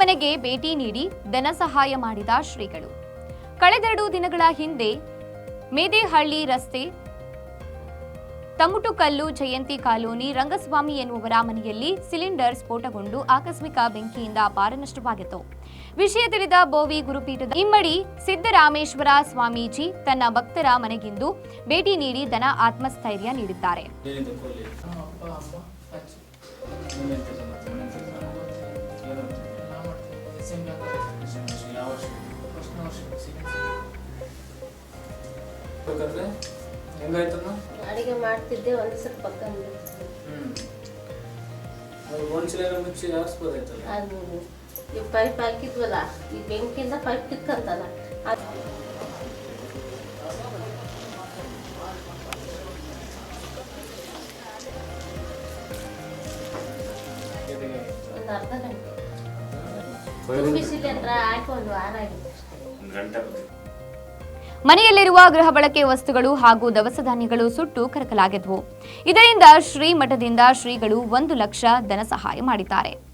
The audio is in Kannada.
ಮನೆಗೆ ಭೇಟಿ ನೀಡಿ ಧನ ಸಹಾಯ ಮಾಡಿದ ಶ್ರೀಗಳು. ಕಳೆದೆರಡು ದಿನಗಳ ಹಿಂದೆ ಮೇದೇಹಳ್ಳಿ ರಸ್ತೆ ತಮುಟುಕಲ್ಲು ಜಯಂತಿ ಕಾಲೋನಿ ರಂಗಸ್ವಾಮಿ ಎನ್ನುವರ ಮನೆಯಲ್ಲಿ ಸಿಲಿಂಡರ್ ಸ್ಫೋಟಗೊಂಡು ಆಕಸ್ಮಿಕ ಬೆಂಕಿಯಿಂದ ಅಪಾರ ನಷ್ಟವಾಗಿತ್ತು. ವಿಷಯ ತಿಳಿದ ಬೋವಿ ಗುರುಪೀಠದ ಇಮ್ಮಡಿ ಸಿದ್ದರಾಮೇಶ್ವರ ಸ್ವಾಮೀಜಿ ತನ್ನ ಭಕ್ತರ ಮನೆಗಿಂದು ಭೇಟಿ ನೀಡಿ ಧನ ಆತ್ಮಸ್ಥೈರ್ಯ ನೀಡಿದ್ದಾರೆ. ಮಾಡ್ತೀವಿ ಎಸ್ ಎಂ 훨씬 ವರ್ಷ ಫಸ್ಟ್ನ ವರ್ಷ ಸೆಕೆಂಡ್ ಬೇಕಾದ್ರೆ ಹೆಂಗಾಯ್ತಮ್ಮ ಅಡಿಗೆ ಮಾಡ್ತಿದ್ದೆ, ಒಂದು ಸ್ವಲ್ಪ ಕಮ್ಮಿ ಹ್ಞೂ ಗೋಣಿಚೀಲ ಮುಚ್ಚಿ ಹಾರಿಸ್ಬೋದಾಯ್ತಲ್ಲ ಅದು ಈ ಪೈಪ್ ಹಾಕಿದ್ವಲ್ಲ, ಈ ಬೆಂಕಿಯಿಂದ ಪೈಪ್ ಕಿತ್ಕಂತಲ್ಲ. ಅದು ಒಂದು ಅರ್ಧ ಗಂಟೆ. ಮನೆಯಲ್ಲಿರುವ ಗೃಹ ಬಳಕೆ ವಸ್ತುಗಳು ಹಾಗೂ ದವಸ ಧಾನ್ಯಗಳು ಸುಟ್ಟು ಕರಕಲಾಗಿದ್ವು. ಇದರಿಂದ ಶ್ರೀಮಠದಿಂದ ಶ್ರೀಗಳು ಒಂದು ಲಕ್ಷ ಧನ ಸಹಾಯ ಮಾಡಿದ್ದಾರೆ.